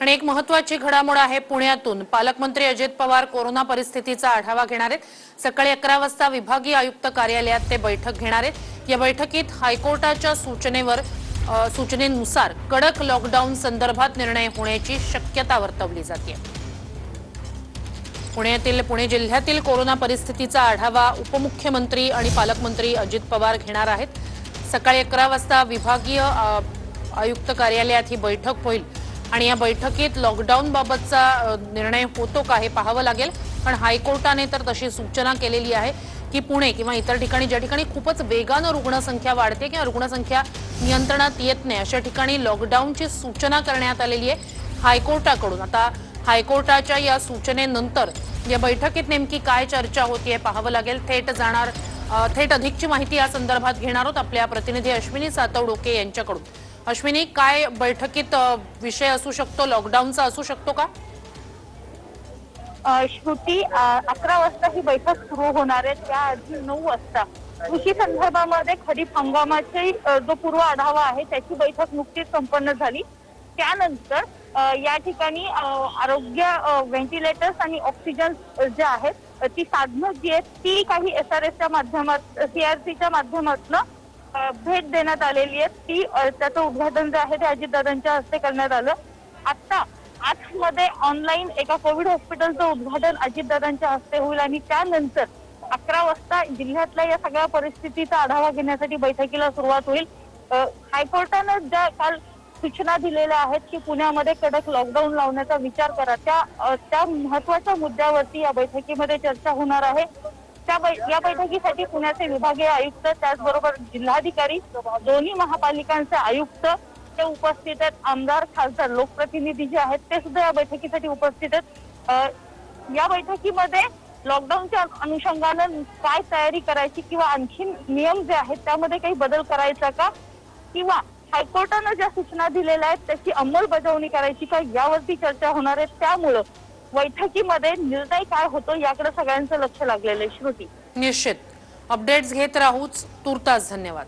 आणि एक महत्वाची घडामोड आहे पुण्यातून. पालकमंत्री अजित पवार कोरोना परिस्थितीचा आढावा घेणार आहेत. सकाळी अकरा वाजता विभागीय आयुक्त कार्यालयात ते बैठक घेणार आहेत. या बैठकीत हायकोर्टाच्या सूचनेवर सूचनेनुसार कडक लॉकडाऊन संदर्भात निर्णय होण्याची शक्यता वर्तवली जाते. पुण्यातील पुणे जिल्ह्यातील कोरोना परिस्थितीचा आढावा उपमुख्यमंत्री आणि पालकमंत्री अजित पवार घेणार आहेत. सकाळी अकरा वाजता विभागीय आयुक्त कार्यालयात ही बैठक होईल. आणि या बैठकीत लॉकडाऊन बाबतचा निर्णय होतो का हे पाहावं लागेल. पण हायकोर्टाने तर तशी सूचना केलेली आहे की पुणे किंवा इतर ठिकाणी ज्या ठिकाणी खूपच वेगानं रुग्णसंख्या वाढते किंवा रुग्णसंख्या नियंत्रणात येत नाही अशा ठिकाणी लॉकडाऊनची सूचना करण्यात आलेली आहे हायकोर्टाकडून. आता हायकोर्टाच्या या सूचनेनंतर या बैठकीत नेमकी काय चर्चा होती हे पाहावं लागेल. थेट जाणार थेट अधिकची माहिती या संदर्भात घेणार आहोत आपल्या प्रतिनिधी अश्विनी सातवडोके यांच्याकडून. अश्विनी काय बैठकीत विषय असू शकतो? लॉकडाऊनचा असू शकतो का? श्रुती अकरा वाजता ही बैठक सुरू होणार आहे. त्याआधी नऊ वाजता. कृषी संदर्भामध्ये खरीप हंगामाचे जो पूर्व आढावा आहे त्याची बैठक नुकतीच संपन्न झाली. त्यानंतर या ठिकाणी आरोग्य व्हेंटिलेटर्स आणि ऑक्सिजन जे आहेत ती साधनं जी आहेत ती काही एस आर एसच्या माध्यमात सीआरसीच्या माध्यमातून भेट देण्यात आलेली आहे ती त्याचं उद्घाटन जे आहे ते अजितदादांच्या हस्ते करण्यात आलं. आता आजमध्ये ऑनलाईन एका कोविड हॉस्पिटलचं उद्घाटन अजितदादांच्या हस्ते होईल आणि त्यानंतर अकरा वाजता जिल्ह्यातल्या या सगळ्या परिस्थितीचा आढावा घेण्यासाठी बैठकीला सुरुवात होईल. हायकोर्टानं ज्या काल सूचना दिलेल्या आहेत की पुण्यामध्ये कडक लॉकडाऊन लावण्याचा विचार करा त्या त्या महत्त्वाच्या मुद्द्यावरती या बैठकीमध्ये चर्चा होणार आहे. त्या या बैठकीसाठी पुण्याचे विभागीय आयुक्त त्याचबरोबर जिल्हाधिकारी दोन्ही महापालिकांचे आयुक्त ते उपस्थित आहेत. आमदार खासदार लोकप्रतिनिधी जे आहेत ते सुद्धा या बैठकीसाठी उपस्थित आहेत. या बैठकीमध्ये लॉकडाऊनच्या अनुषंगानं काय तयारी करायची किंवा आणखीन नियम जे आहेत त्यामध्ये काही बदल करायचा का? किंवा हायकोर्टानं ज्या सूचना दिलेल्या आहेत त्याची अंमलबजावणी करायची का? यावरती चर्चा होणार आहे. त्यामुळं बैठकीमध्ये निर्णय काय होतो याकडे सगळ्यांचं लक्ष लागलेलं आहे. श्रुती. निश्चित. अपडेट्स घेत राहूच तुर्तास धन्यवाद.